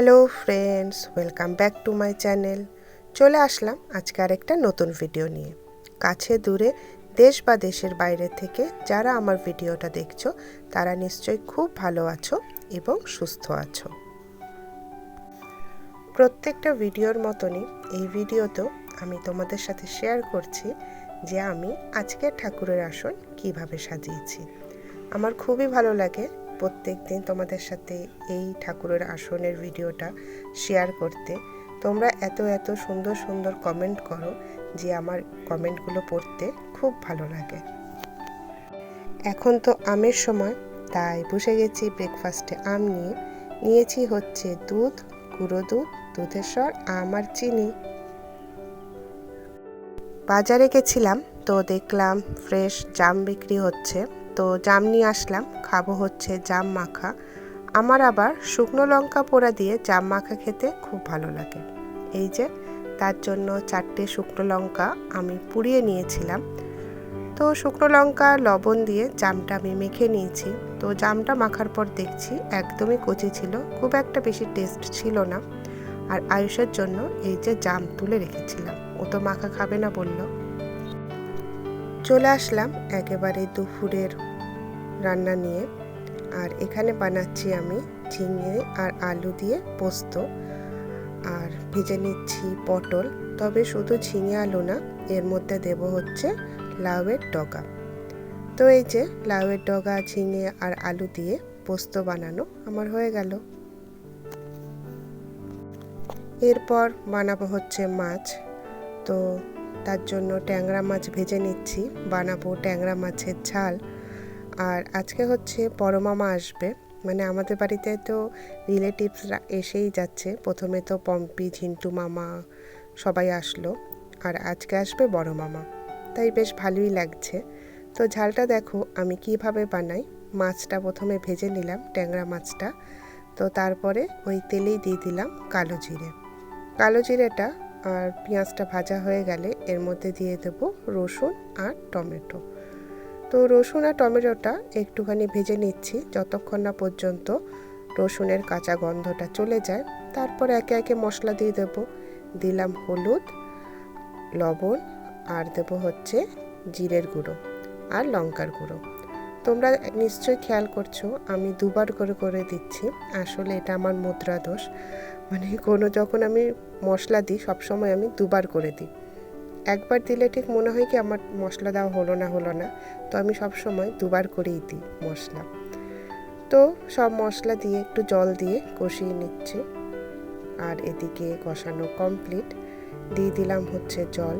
Hello friends welcome back to my channel চলে আসলাম আজকে আরেকটা নতুন ভিডিও নিয়ে। কাছে দূরে, দেশ বা দেশের বাইরে থেকে যারা আমার ভিডিওটা দেখছ, তারা নিশ্চয়ই খুব ভালো আছো এবং সুস্থ আছো। প্রত্যেকটা ভিডিওর মতনই এই ভিডিওতেও আমি তোমাদের সাথে শেয়ার করছি যে আমি আজকে ঠাকুরের আসন কীভাবে সাজিয়েছি। আমার খুবই ভালো লাগে প্রত্যেক দিন তোমাদের সাথে এই ঠাকুরের আসনের ভিডিওটা শেয়ার করতে। তোমরা এত এত সুন্দর সুন্দর কমেন্ট করো যে আমার কমেন্টগুলো পড়তে খুব ভালো লাগে। এখন তো আমের সময়, তাই বসে গেছি ব্রেকফাস্টে আম নিয়ে। নিয়েছি হচ্ছে দুধ, গুঁড়ো দুধ, দুধের স্বর আম আর চিনি। বাজারে গেছিলাম তো দেখলাম ফ্রেশ জাম বিক্রি হচ্ছে। তো জাম নিয়ে আসলাম, খাব হচ্ছে জাম মাখা। আমার আবার শুকনো লঙ্কা পোড়া দিয়ে জাম মাখা খেতে খুব ভালো লাগে। এই যে, তার জন্য চারটে শুকনো লঙ্কা আমি পুড়িয়ে নিয়েছিলাম। তো শুকনো লঙ্কা, লবণ দিয়ে জামটা আমি মেখে নিয়েছি। তো জামটা মাখার পর দেখছি একদমই কচি ছিল, খুব একটা বেশি টেস্ট ছিল না। আর আয়ুষের জন্য এই যে জাম তুলে রেখেছিলাম, ও তো মাখা খাবে না বলল। চলে আসলাম একেবারে দুপুরের রান্না নিয়ে। আর এখানে বানাচ্ছি আমি ঝিঙে আর আলু দিয়ে পোস্ত। আর ভেজে নিচ্ছি পটল। তবে শুধু ঝিঙে আলু না, এর মধ্যে দেব হচ্ছে লাউয়ের ডগা। তো এই যে লাউয়ের ডগা, ঝিঙে আর আলু দিয়ে পোস্ত বানানো আমার হয়ে গেল। এরপর বানাবো হচ্ছে মাছ। তো তার জন্য ট্যাংরা মাছ ভেজে নিচ্ছি। বানাবো ট্যাংরা মাছের ঝাল। আর আজকে হচ্ছে বড় মামা আসবে। মানে আমাদের বাড়িতে তো রিলেটিভসরা এসেই যাচ্ছে। প্রথমে তো পম্পি, ঝিন্টু মামা সবাই আসলো। আর আজকে আসবে বড় মামা। তাই বেশ ভালোই লাগছে। তো ঝালটা দেখো আমি কীভাবে বানাই। মাছটা প্রথমে ভেজে নিলাম, ট্যাংরা মাছটা। তো তারপরে ওই তেলেই দিয়ে দিলাম কালো জিরে। কালো জিরেটা আর পেঁয়াজটা ভাজা হয়ে গেলে এর মধ্যে দিয়ে দেবো রসুন আর টমেটো। তো রসুন আর টমেটোটা একটুখানি ভেজে নিচ্ছি, যতক্ষণ না পর্যন্ত রসুনের কাঁচা গন্ধটা চলে যায়। তারপর একে একে মশলা দিয়ে দেব। দিলাম হলুদ, লবণ, আর দেবো হচ্ছে জিরের গুঁড়ো আর লঙ্কার গুঁড়ো। তোমরা নিশ্চয়ই খেয়াল করছ, আমি দুবার করে করে দিচ্ছি। আসলে এটা আমার মুদ্রা দোষ মানে কোনো যখন আমি মশলা দিই, সবসময় আমি দুবার করে দিই। একবার দিলে ঠিক মনে হয় কি আমার মশলা দেওয়া হলো না হলো না। তো আমি সব সময় দুবার করেই দিই মশলা। তো সব মশলা দিয়ে একটু জল দিয়ে কষিয়ে নিচ্ছি। আর এদিকে কষানো কমপ্লিট দিয়ে দিলাম হচ্ছে জল।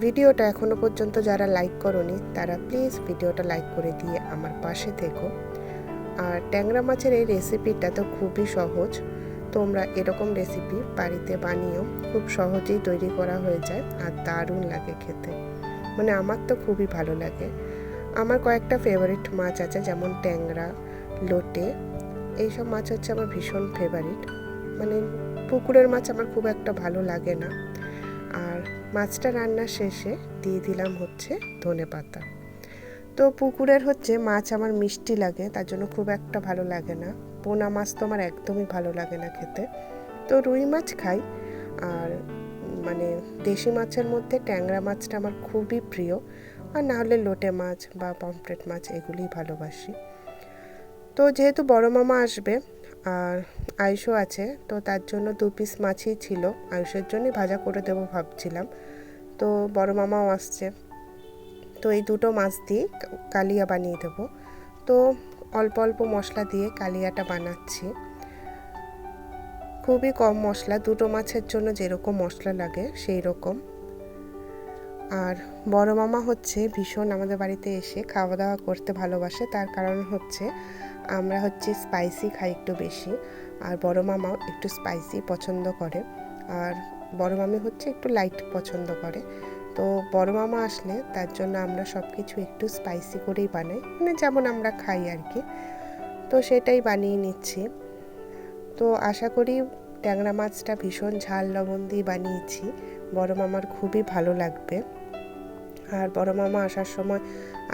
ভিডিওটা এখনও পর্যন্ত যারা লাইক করনি, তারা প্লিজ ভিডিওটা লাইক করে দিয়ে আমার পাশে থেকো। আর ট্যাংরা মাছের এই রেসিপিটা তো খুবই সহজ। তোমরা এরকম রেসিপি বাড়িতে বানিয়েও খুব সহজেই তৈরি করা হয়ে যায় আর দারুণ লাগে খেতে। মানে আমার তো খুবই ভালো লাগে। আমার কয়েকটা ফেভারিট মাছ আছে যেমন ট্যাংরা, লোটে, এইসব মাছ হচ্ছে আমার ভীষণ ফেভারিট মানে পুকুরের মাছ আমার খুব একটা ভালো লাগে না। আর মাছটা রান্না শেষে দিয়ে দিলাম হচ্ছে ধনে পাতা। তো পুকুরের হচ্ছে মাছ আমার মিষ্টি লাগে, তার জন্য খুব একটা ভালো লাগে না। পোনা মাছ তো আমার একদমই ভালো লাগে না খেতে। তো রুই মাছ খাই। আর মানে দেশি মাছের মধ্যে ট্যাংরা মাছটা আমার খুবই প্রিয়। আর না হলে লোটে মাছ বা পমফ্রেট মাছ এগুলিই ভালোবাসি। তো যেহেতু বড় মামা আসবে আর আয়ুষও আছে, তো তার জন্য দু পিস মাছই ছিল। আয়ুষের জন্যই ভাজা করে দেবো ভাবছিলাম। তো বড় মামাও আসছে। তো এই দুটো মাছ দিয়ে কালিয়া বানিয়ে দেবো। তো অল্প অল্প মশলা দিয়ে কালিয়াটা বানাচ্ছি। খুবই কম মশলা, দুটো মাছের জন্য যেরকম মশলা লাগে সেই রকম আর বড় মামা হচ্ছে ভীষণ আমাদের বাড়িতে এসে খাওয়া দাওয়া করতে ভালোবাসে, তার কারণ হচ্ছে আমরা হচ্ছে স্পাইসি খাই একটু বেশি, আর বড় মামাও একটু স্পাইসি পছন্দ করে। আর বড় মামি হচ্ছে একটু লাইট পছন্দ করে। তো বড় মামা আসলে তার জন্য আমরা সব কিছু একটু স্পাইসি করেই বানাই। মানে যেমন আমরা খাই আর কি তো সেটাই বানিয়ে নিচ্ছি। তো আশা করি ট্যাংরা মাছটা ভীষণ ঝাল লবণ দিয়ে বানিয়েছি। বড় মামার খুবই ভালো লাগবে। আর বড় মামা আসার সময়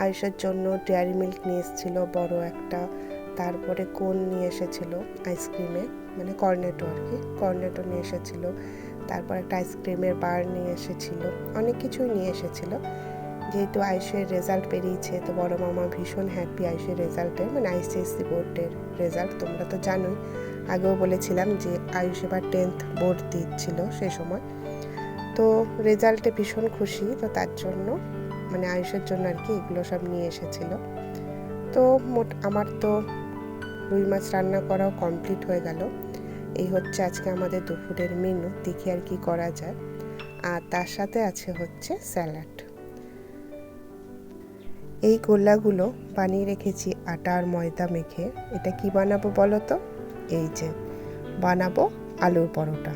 আয়ুষের জন্য ডেয়ারি মিল্ক নিয়ে এসেছিল বড় একটা। তারপরে কোন নিয়ে এসেছিল? আইসক্রিমে মানে কর্নেটো আর কি কর্নেটো নিয়ে এসেছিল। তারপর একটা আইসক্রিমের বার নিয়ে এসেছিল। অনেক কিছুই নিয়ে এসেছিল। যেহেতু আয়ুষের রেজাল্ট বেরিয়েছে তো বড় মামা ভীষণ হ্যাপি আয়ুষের রেজাল্টে মানে আইসিএসসি বোর্ডের রেজাল্ট তোমরা তো জানোই। আগেও বলেছিলাম যে আয়ুষ এবার টেন্থ বোর্ড দিচ্ছিল সে সময়। তো রেজাল্টে ভীষণ খুশি, তো তার জন্য মানে আয়ুষের জন্য আর কি এগুলো সব নিয়ে এসেছিল। তো মোট আমার তো রুই মাছ রান্না করাও কমপ্লিট হয়ে গেল। এই হচ্ছে আজকে আমাদের দুপুরের মেনু দেখি আর কি করা যায়। আর তার সাথে আছে হচ্ছে স্যালাড এই গোল্লাগুলো বানিয়ে রেখেছি আটা আর ময়দা মেখে। এটা কি বানাবো বলো তো এই যে, বানাবো আলুর পরোটা।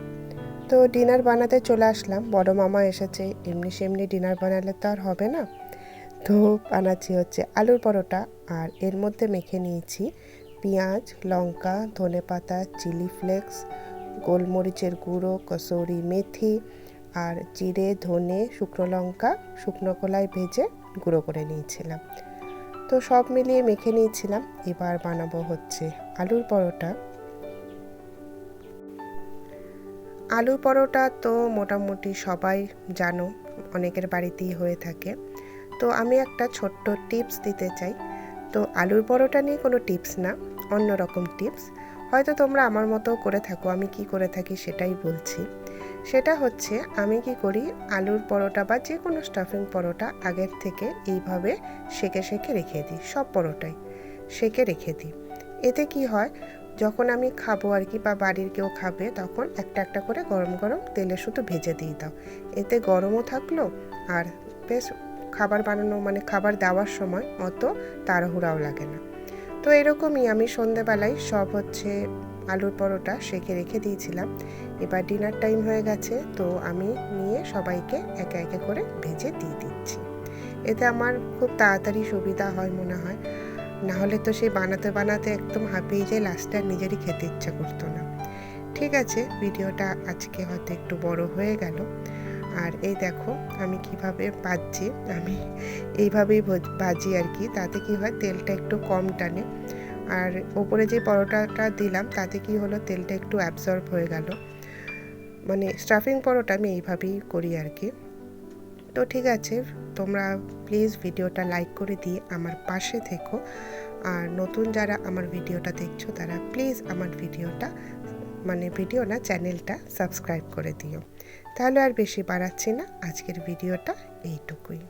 তো ডিনার বানাতে চলে আসলাম। বড় মামা এসেছে, এমনি সেমনি ডিনার বানালে তো আর হবে না। তো বানাচ্ছি হচ্ছে আলুর পরোটা, আর এর মধ্যে মেখে নিয়েছি পেঁয়াজ, লঙ্কা, ধনে পাতা, চিলি ফ্লেক্স, গোলমরিচের গুঁড়ো, কসৌরি মেথি আর জিরে, ধনে, শুকনো লঙ্কা, শুকনো কলাই ভেজে গুঁড়ো করে নিয়েছিলাম। তো সব মিলিয়ে মেখে নিয়েছিলাম। এবার বানাবো হচ্ছে আলুর পরোটা। আলুর পরোটা তো মোটামুটি সবাই জানো, অনেকের বাড়িতেই হয়ে থাকে। তো আমি একটা ছোট্ট টিপস দিতে চাই। তো আলুর পরোটা নিয়ে কোনো টিপস না। অন্য রকম টিপস। হয়তো তোমরা আমার মতো করে থাকো, আমি কি করে থাকি সেটাই বলছি। সেটা হচ্ছে, আমি কি করি, আলুর পরোটা বা যে কোনো স্টাফিং পরোটা আগের থেকে এইভাবে সেকে সেকে রেখে দিই, সব পরোটাই সেকে রেখে দিই। এতে কি হয়, যখন আমি খাব আর কি বা বাড়ির কেউ খাবে, তখন একটা একটা করে গরম গরম তেলে শুধু ভেজে দিয়ে দাও। এতে গরমও থাকল আর বেশ খাবার বানানো মানে খাবার দেওয়ার সময় অত তাড়াহুড়াও লাগে না। তো এরকমই আমি সন্ধেবেলায় সব হচ্ছে আলুর পরোটা সেকে রেখে দিয়েছিলাম। এবার ডিনার টাইম হয়ে গেছে, তো আমি নিয়ে সবাইকে একে একে করে ভেজে দিয়ে দিচ্ছি। এতে আমার খুব তাড়াতাড়ি সুবিধা হয় মনে হয়। না হলে তো সেই বানাতে বানাতে একদম হাঁপিয়ে যায় লাস্টে আর নিজেরই খেতে ইচ্ছা করতো না। ঠিক আছে, ভিডিওটা আজকে হয়তো একটু বড় হয়ে গেল। আর এই দেখো আমি কীভাবে ভাজছি আমি এইভাবেই ভাজি আর কি। তাতে কি হয়, তেলটা একটু কম টানে। আর ওপরে যে পরোটাটা দিলাম, তাতে কি হলো, তেলটা একটু অ্যাবজর্ব হয়ে গেল। মানে স্টাফিং পরোটা আমি এইভাবেই করি আর কি। তো ঠিক আছে, তোমরা প্লিজ ভিডিওটা লাইক করে দিয়ে আমার পাশে থেকো। আর নতুন যারা আমার ভিডিওটা দেখছ, তারা প্লিজ আমার ভিডিওটা মানে ভিডিও না চ্যানেলটা সাবস্ক্রাইব করে দিও। তাহলে আর বেশি বাড়াচ্ছি না। আজকের ভিডিওটা এইটুকুই।